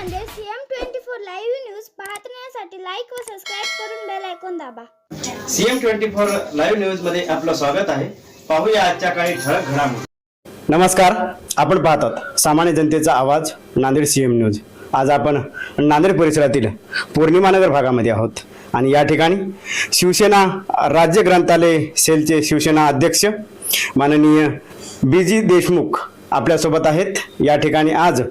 Nanded CM twenty four live news पाहण्यासाठी like व subscribe करून बेल ऐकून दाबा. सीएम ट्वेंटी फोर लाईव्ह न्यूजमध्ये आपलं स्वागत आहे. पाहूया आजच्या काही ठळक घडामोडी. नमस्कार आपण पाहतात सामान्य जनतेचा आवाज नांदेड सीएम न्यूज आज आपण नांदेड परिसरातील पौर्णिमानगर भागामध्ये आहोत. आणि या ठिकाणी शिवसेना राज्य ग्रंथालय सेलचे शिवसेना अध्यक्ष माननीय बी जी देशमुख आपल्यासोबत आहेत. या ठिकाणी आज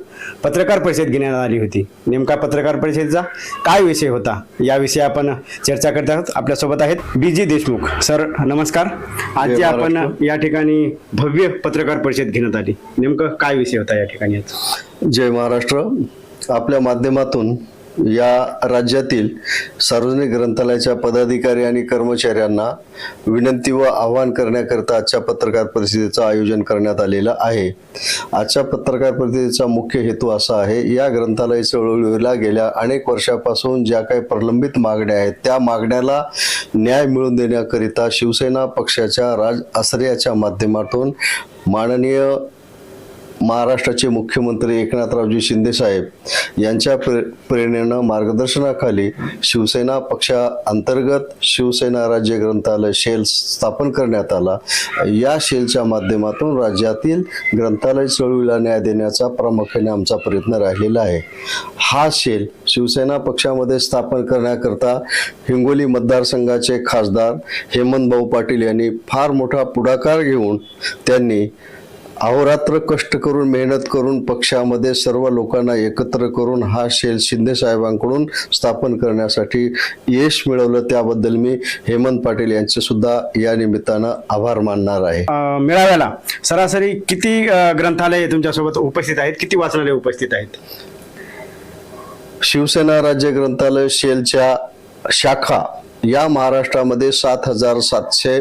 पत्रकार परिषद घेण्यात आली होती. नेमका पत्रकार परिषदेचा काय विषय होता? याविषयी आपण चर्चा करत आहोत. आपल्यासोबत आहेत बी जी देशमुख. सर नमस्कार. आज आपण या ठिकाणी भव्य पत्रकार परिषद घेण्यात आली. नेमकं काय विषय होता या ठिकाणी जय महाराष्ट्र. आपल्या माध्यमातून या राज्यातील सार्वजनिक ग्रंथालयाच्या पदाधिकारी आणि कर्मचाऱ्यांना विनंती व आवाहन करण्याकरता आजच्या पत्रकार परिषदेचं आयोजन करण्यात आलेलं आहे. आजच्या पत्रकार परिषदेचा मुख्य हेतू असा आहे या ग्रंथालय चळवळीला गेल्या अनेक वर्षापासून ज्या काही प्रलंबित मागण्या आहेत त्या मागण्याला न्याय मिळवून देण्याकरिता शिवसेना पक्षाच्या राज आश्रयाच्या माध्यमातून माननीय महाराष्ट्राचे मुख्यमंत्री एकनाथरावजी शिंदेसाहेब यांच्या प्रे प्रेरणेनं मार्गदर्शनाखाली शिवसेना पक्षाअंतर्गत शिवसेना राज्य ग्रंथालय शेल स्थापन करण्यात आला. या शेलच्या माध्यमातून राज्यातील ग्रंथालय चळवळीला न्याय देण्याचा प्रामुख्याने आमचा प्रयत्न राहिलेला आहे. हा शेल शिवसेना पक्षामध्ये स्थापन करण्याकरता हिंगोली मतदारसंघाचे खासदार हेमंत भाऊ पाटील यांनी फार मोठा पुढाकार घेऊन त्यांनी अहोरात्र कष्ट करून मेहनत करून पक्षामध्ये सर्व लोकांना एकत्र करून हा शेल शिंदे साहेबांकडून स्थापन करण्यासाठी यश मिळवलं त्याबद्दल मी हेमंत पाटील यांचे सुद्धा या निमित्तानं आभार मानणार आहे. मेळाव्याला सरासरी किती ग्रंथालय तुमच्यासोबत उपस्थित आहेत? किती वाचनालय उपस्थित आहेत? शिवसेना राज्य ग्रंथालय शेलच्या शाखा या महाराष्ट्रामध्ये सात हजार सातशे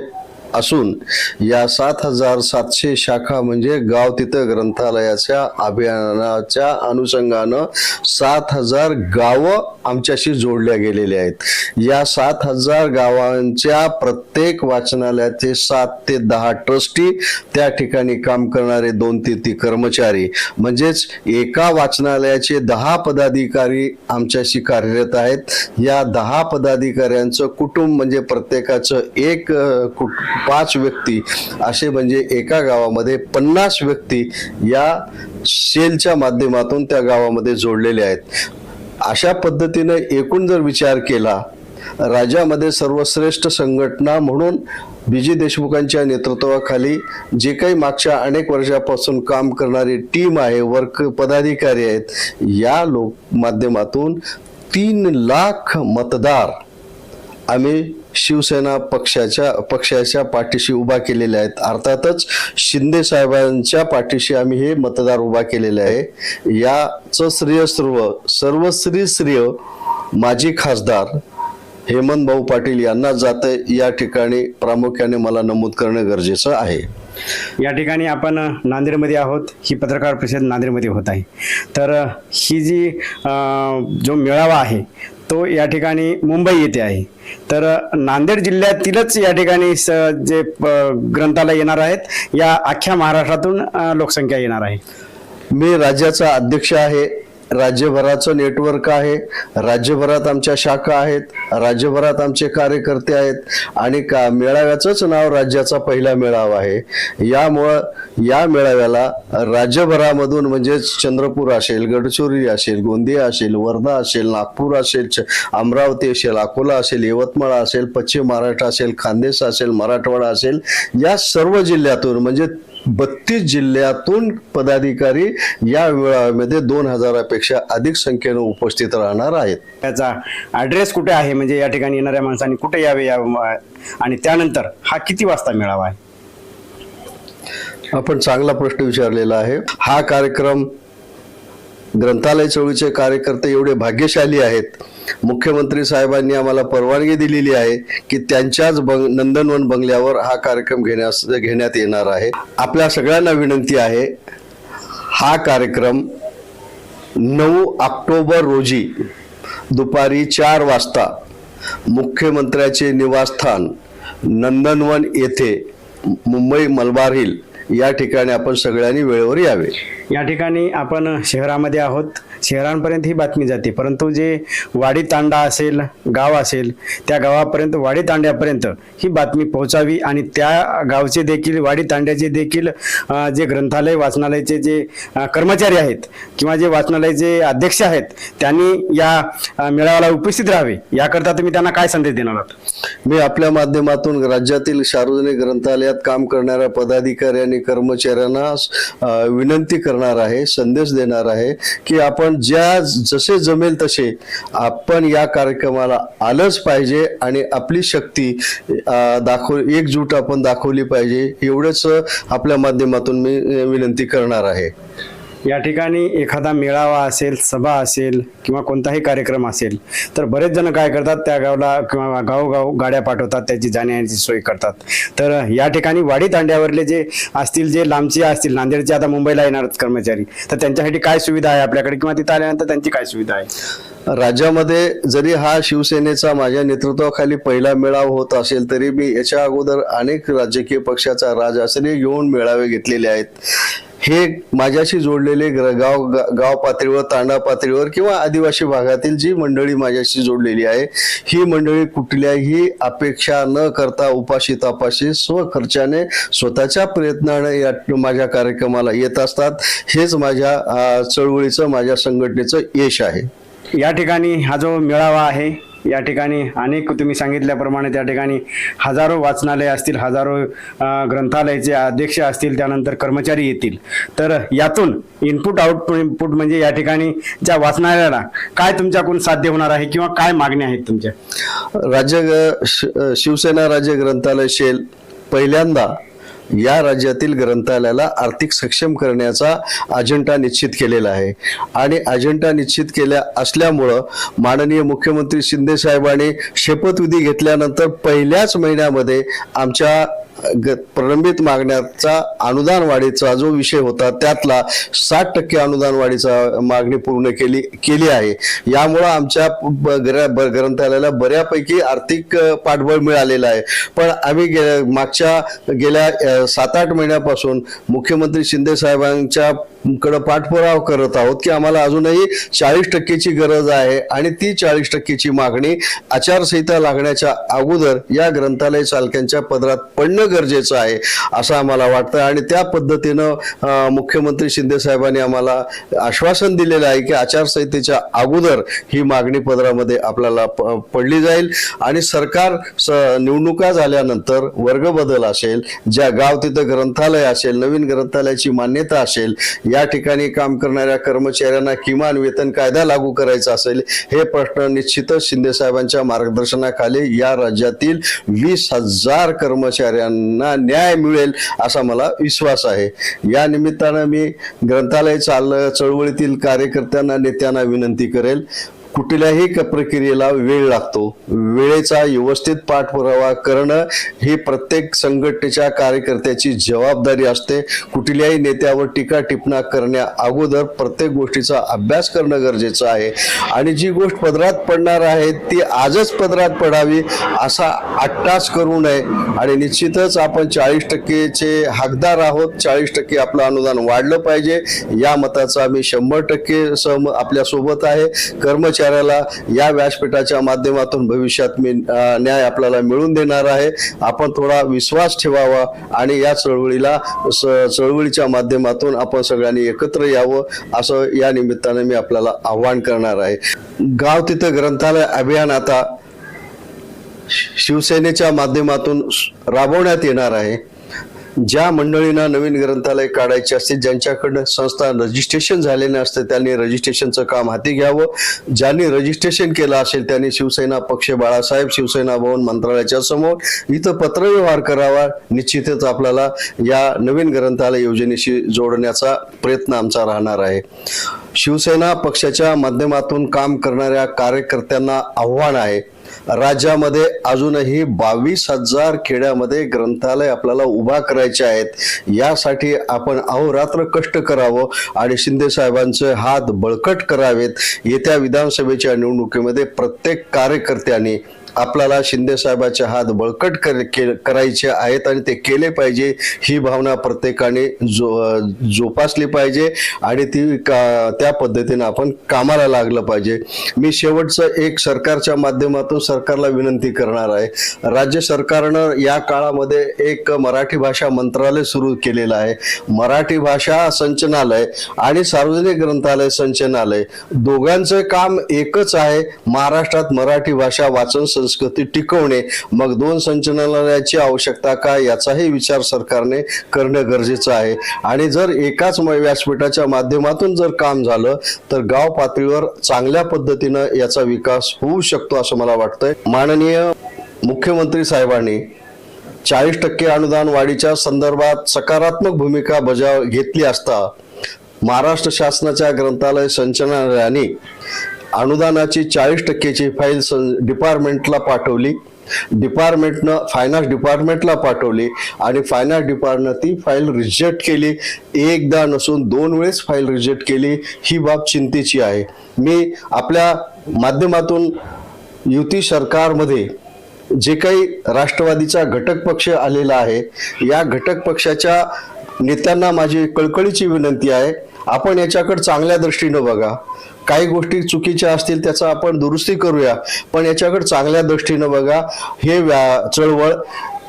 असून या सात हजार सातशे शाखा म्हणजे गाव तिथं ग्रंथालयाच्या अभियानाच्या अनुषंगानं सात हजार गावं आमच्याशी जोडल्या गेलेल्या आहेत. या सात हजार गावांच्या प्रत्येक वाचनालयाचे सात ते दहा ट्रस्टी त्या ठिकाणी काम करणारे दोन ते ती कर्मचारी. म्हणजेच एका वाचनालयाचे दहा पदाधिकारी आमच्याशी कार्यरत आहेत. या दहा पदाधिकाऱ्यांचं कुटुंब म्हणजे प्रत्येकाचं एक कुटुंब कुट- पाच व्यक्ती असे म्हणजे एका गावामध्ये पन्नास व्यक्ती या सेलच्या माध्यमातून त्या गावामध्ये जोडलेले आहेत. अशा पद्धतीने एकूण जर विचार केला राज्यामध्ये सर्वश्रेष्ठ संघटना म्हणून बीजी देशमुखांच्या नेतृत्वाखाली जे काही मागच्या अनेक वर्षापासून काम करणारी टीम आहे वर्क पदाधिकारी आहेत या लोक माध्यमातून तीन लाख मतदार आम्ही शिवसेना पक्षाच्या पक्षाच्या पाठीशी उभा केलेल्या आहेत. अर्थातच शिंदे साहेबांच्या पाठीशी आम्ही हे मतदार उभा केलेले आहे. याचं श्रेय सर्व सर्वश्री श्रेय माजी खासदार हेमंत भाऊ पाटील यांना जाते या ठिकाणी प्रामुख्याने मला नमूद करणं गरजेचं आहे. या ठिकाणी आपण नांदेडमध्ये आहोत. ही पत्रकार परिषद नांदेडमध्ये होत आहे. तर ही जी जो मेळावा आहे तो या ठिकाणी मुंबई येथे आहे. तर नांदेड जिल्ह्यातीलच या ठिकाणी स जे ग्रंथालय येणार आहेत या अख्ख्या महाराष्ट्रातून लोकसंख्या येणार आहे. मी राज्याचा अध्यक्ष आहे. राज्यभराचं नेटवर्क आहे. राज्यभरात आमच्या शाखा आहेत. राज्यभरात आमचे कार्यकर्ते आहेत. आणि का मेळाव्याचंच नाव राज्याचा पहिला मेळावा आहे. यामुळं या मेळाव्याला राज्यभरामधून म्हणजेच चंद्रपूर असेल गडचिरोली असेल गोंदिया असेल वर्धा असेल नागपूर असेल च- अमरावती असेल अकोला असेल यवतमाळ असेल पश्चिम महाराष्ट्र असेल खानदेश असेल मराठवाडा असेल या सर्व जिल्ह्यातून म्हणजे बत्तीस जिल्ह्यातून पदाधिकारी या मेळाव्यामध्ये दोन हजारापेक्षा अधिक संख्येनं उपस्थित राहणार आहेत. त्याचा ॲड्रेस कुठे आहे? म्हणजे या ठिकाणी येणाऱ्या माणसांनी कुठे यावे या आणि त्यानंतर हा किती वाजता मेळावा आहे? आपण चांगला प्रश्न विचारलेला आहे. हा कार्यक्रम ग्रंथालय चळवळीचे कार्यकर्ते एवढे भाग्यशाली आहेत. मुख्यमंत्री साहेबांनी आम्हाला परवानगी दिलेली आहे की त्यांच्याच बंग नंदनवन बंगल्यावर हा कार्यक्रम घेण्यास घेण्यात येणार आहे. आपल्या सगळ्यांना विनंती आहे हा कार्यक्रम नऊ ऑक्टोबर रोजी दुपारी चार वाजता मुख्यमंत्र्याचे निवासस्थान नंदनवन येथे मुंबई मलबार हिल या ठिकाणी आपण सगळ्यांनी वेळेवर यावे. या ठिकाणी आपण शहरामध्ये आहोत. शहरांपर्यंत ही बातमी जाते. परंतु जे वाडी तांडा असेल गाव असेल त्या गावापर्यंत वाडी तांड्यापर्यंत ही बातमी पोहोचावी आणि त्या गावचे देखील वाडी तांड्याचे देखील जे ग्रंथालय वाचनालयाचे जे कर्मचारी आहेत किंवा जे वाचनालयाचे अध्यक्ष आहेत त्यांनी या मेळाव्याला उपस्थित राहावे. याकरता तुम्ही त्यांना काय संदेश देणार आहात? मी आपल्या माध्यमातून राज्यातील सार्वजनिक ग्रंथालयात काम करणाऱ्या पदाधिकारी आणि कर्मचाऱ्यांना विनंती करणार आहे संदेश देणार आहे की आपण ज्या जसे जमेल तसे आपण या कार्यक्रमाला आलंच पाहिजे आणि आपली शक्ती दाखव एकजूट आपण दाखवली पाहिजे. एवढंच आपल्या माध्यमातून मी विनंती करणार आहे. या ठिकाणी एखादा मेळावा असेल सभा असेल किंवा कोणताही कार्यक्रम असेल तर बरेच जण काय करतात त्या गावला किंवा गावोगाव गाड्या पाठवतात त्याची जाण्याची सोय करतात. तर या ठिकाणी वाडी तांड्यावरले जे असतील जे लांबचे असतील नांदेडचे आता मुंबईला येणार कर्मचारी तर त्यांच्यासाठी काय सुविधा आहे आपल्याकडे? किंवा तिथं आल्यानंतर त्यांची काय सुविधा आहे? राज्यामध्ये जरी हा शिवसेनेचा माझ्या नेतृत्वाखाली पहिला मेळावा होत असेल तरी मी याच्या अगोदर अनेक राजकीय पक्षाचा राजाश्रय घेऊन मेळावे घेतलेले आहेत. हे माझ्याशी जोडलेले गाव गा- गाव पातळीवर तांडा पातळीवर किंवा आदिवासी भागातील जी मंडळी माझ्याशी जोडलेली आहे ही मंडळी कुठल्याही अपेक्षा न करता उपाशी तापाशी स्वखर्चाने स्वतःच्या प्रयत्नाने या माझ्या कार्यक्रमाला येत असतात. हेच माझ्या चळवळीचं माझ्या संघटनेचं यश आहे. या ठिकाणी हा जो मेळावा आहे या ठिकाणी अनेक तुम्ही सांगितल्याप्रमाणे त्या ठिकाणी हजारो वाचनालय असतील हजारो ग्रंथालयाचे अध्यक्ष असतील त्यानंतर कर्मचारी येतील. तर यातून इनपुट आउटपुट म्हणजे या ठिकाणी ज्या वाचनालयाला काय तुमच्याकडून साध्य होणार आहे किंवा काय मागण्या आहेत तुमच्या? राज्य श- शिवसेना राज्य ग्रंथालय शेल पहिल्यांदा या राज्यातील ग्रंथालयाला आर्थिक सक्षम करण्याचा अजेंडा निश्चित केलेला आहे. आणि अजेंडा निश्चित केल्या असल्यामुळं माननीय मुख्यमंत्री शिंदे साहेबांनी शपथविधी घेतल्यानंतर पहिल्याच महिन्यामध्ये आमच्या प्रलंबित मागण्याचा अनुदान वाढीचा जो विषय होता त्यातला साठ टक्के अनुदान वाढीचा मागणी पूर्ण केली केली आहे. यामुळं आमच्या ब- ग्र- ग्रंथालयाला बऱ्यापैकी आर्थिक पाठबळ मिळालेलं आहे. पण आम्ही गे मागच्या गेल्या सात आठ महिन्यापासून मुख्यमंत्री शिंदे साहेबांच्या कडे पाठपुरावा करत आहोत की आम्हाला अजूनही चाळीस टक्केची गरज आहे आणि ती चाळीस टक्केची मागणी आचारसंहिता लागण्याच्या अगोदर या ग्रंथालय चालक्यांच्या पदरात पडणं गरजेचं आहे असं आम्हाला वाटतं. आणि त्या पद्धतीनं मुख्यमंत्री शिंदे साहेबांनी आम्हाला आश्वासन दिलेलं आहे की आचारसंहितेच्या अगोदर ही मागणी पदरामध्ये आपल्याला प- पडली जाईल. आणि सरकार स- निवडणुका झाल्यानंतर वर्ग बदल असेल ज्या गाव तिथं ग्रंथालय असेल नवीन ग्रंथालयाची मान्यता असेल या ठिकाणी काम करणाऱ्या कर्मचाऱ्यांना किमान वेतन कायदा लागू करायचा असेल हे प्रश्न निश्चितच शिंदे साहेबांच्या मार्गदर्शनाखाली या राज्यातील वीस हजार कर्मचाऱ्यांना न्याय मिळेल असा मला विश्वास आहे. या निमित्तानं मी ग्रंथालय चाल चळवळीतील कार्यकर्त्यांना नेत्यांना विनंती करेल. कुठल्याही प्रक्रियेला वेळ लागतो. वेळेचा व्यवस्थित पाठपुरावा करणं ही प्रत्येक संघटनेच्या कार्यकर्त्याची जबाबदारी असते. कुठल्याही नेत्यावर टीका टिपणा करण्या अगोदर प्रत्येक गोष्टीचा अभ्यास करणं गरजेचं आहे. आणि जी गोष्ट पदरात पडणार आहे ती आजच पदरात पडावी असा अट्टास करू नये. आणि निश्चितच आपण चाळीस टक्केचे हकदार आहोत. चाळीस टक्के आपलं अनुदान वाढलं पाहिजे. या मताचा मी शंभर टक्के सम आपल्यासोबत आहे. कर्मचारी कर्मचाऱ्याला या व्यासपीठाच्या माध्यमातून भविष्यात मी न्याय आपल्याला मिळून देणार आहे. आपण थोडा विश्वास ठेवावा आणि या चळवळीला स- चळवळीच्या माध्यमातून आपण सगळ्यांनी एकत्र यावं असं या निमित्ताने मी आपल्याला आव्हान करणार आहे. गाव तिथं ग्रंथालय अभियान आता शिवसेनेच्या माध्यमातून राबवण्यात येणार आहे. ज्या मंडळींना नवीन ग्रंथालय काढायचे असते ज्यांच्याकडनं संस्था रजिस्ट्रेशन झालेले असते त्यांनी रजिस्ट्रेशनचं काम हाती घ्यावं. ज्यांनी रजिस्ट्रेशन केलं असेल त्यांनी शिवसेना पक्ष बाळासाहेब शिवसेना भवन मंत्रालयाच्या समोर इथं पत्रव्यवहार करावा. निश्चितच आपल्याला या नवीन ग्रंथालय योजनेशी जोडण्याचा प्रयत्न आमचा राहणार आहे. शिवसेना पक्षाच्या माध्यमातून काम करणाऱ्या कार्यकर्त्यांना आव्हान आहे. राज्यामध्ये अजूनही बावीस हजार खेड्यामध्ये ग्रंथालय आपल्याला उभा करायचे आहेत. यासाठी आपण अहोरात्र कष्ट करावं आणि शिंदे साहेबांचे हात बळकट करावेत. येत्या विधानसभेच्या निवडणुकीमध्ये प्रत्येक कार्यकर्त्यांनी आपल्याला शिंदे हात बळकट कर- के- करायचे आहेत आणि ते केले पाहिजे ही भावना प्रत्येकाने जो जोपासली पाहिजे आणि ती का त्या पद्धतीने आपण कामाला लागलं पाहिजे. मी शेवटचं एक सरकारच्या माध्यमातून सरकारला विनंती करणार आहे. राज्य सरकारनं या काळामध्ये एक मराठी भाषा मंत्रालय सुरू केलेलं आहे. मराठी भाषा संचनालय आणि सार्वजनिक ग्रंथालय संचनालय. दोघांचं काम एकच आहे. महाराष्ट्रात मराठी भाषा वाचन संस्कृती टिकवणे मग दोन संचनालयाची आवश्यकता काय याचाही विचार सरकारने करणं गरजेचं आहे. आणि जर एकाच म- व्यासपीठाच्या माध्यमातून जर काम झालं तर गाव पातळीवर चांगल्या पद्धतीनं याचा विकास होऊ शकतो असं मला वाटतंय. माननीय मुख्यमंत्री साहेबांनी चाळीस टक्के अनुदान वाढीच्या संदर्भात सकारात्मक भूमिका बजाव घेतली असता महाराष्ट्र शासनाच्या ग्रंथालय संचालनालयाने अनुदानाची चाळीस टक्केची फाईल सं- डिपार्टमेंटला पाठवली. डिपार्टमेंटनं फायनान्स डिपार्टमेंटला पाठवली आणि फायनान्स डिपार्टनं ती फाईल रिजेक्ट केली. एकदा नसून दोन वेळेस फाईल रिजेक्ट केली. ही बाब चिंतेची आहे. मी आपल्या माध्यमातून युती सरकारमध्ये जे काही राष्ट्रवादीचा घटक पक्ष आलेला आहे या घटक पक्षाच्या नेत्यांना माझी कळकळीची विनंती आहे. आपण याच्याकडे चांगल्या दृष्टीनं बघा. काही गोष्टी चुकीच्या असतील त्याचा आपण दुरुस्ती करूया पण याच्याकडे चांगल्या दृष्टीनं बघा. हे व्या चळवळ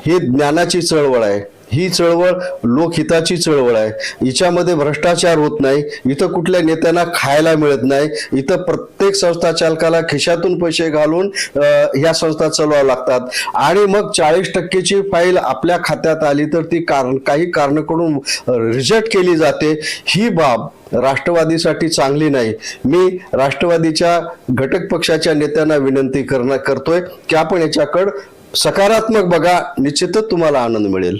ही ज्ञानाची चळवळ आहे. ही चळवळ लोकहिताची चळवळ आहे. हिच्यामध्ये भ्रष्टाचार होत नाही. इथं कुठल्या नेत्यांना खायला मिळत नाही. इथं प्रत्येक संस्था चालकाला खिशातून पैसे घालून ह्या संस्था चालवाव्या लागतात. आणि मग चाळीस टक्केची फाईल आपल्या खात्यात आली तर ती कारण काही कारणाकडून रिजेक्ट केली जाते. ही बाब राष्ट्रवादीसाठी चांगली नाही. मी राष्ट्रवादीच्या घटक पक्षाच्या नेत्यांना विनंती करणार करतोय की आपण याच्याकडं सकारात्मक बघा. निश्चितच तुम्हाला आनंद मिळेल.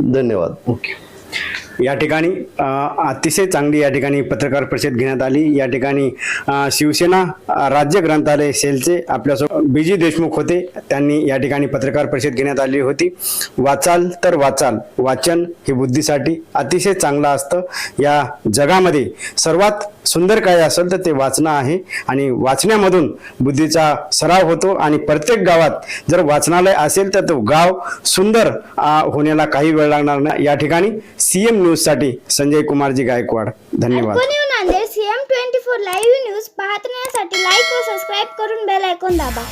धन्यवाद. ओके. या ठिकाणी अतिशय चांगली या ठिकाणी पत्रकार परिषद घेण्यात आली. या ठिकाणी शिवसेना राज्य ग्रंथालय सेलचे आपल्यासोबत बीजी देशमुख होते. त्यांनी या ठिकाणी पत्रकार परिषद घेण्यात आली होती. वाचाल तर वाचाल. वाचन हे बुद्धीसाठी अतिशय चांगलं असतं. या जगामध्ये सर्वात सुंदर काय असेल तर ते वाचणं आहे. आणि वाचण्यामधून बुद्धीचा सराव होतो आणि प्रत्येक गावात जर वाचनालय असेल तर तो गाव सुंदर होण्याला काही वेळ लागणार नाही. या ठिकाणी सीएम न्यूजसाठी संजय कुमारजी गायकवाड. धन्यवाद. CM twenty four live news पाहण्यासाठी लाईक व सबस्क्राईब करून बेल ऐकून दाबा.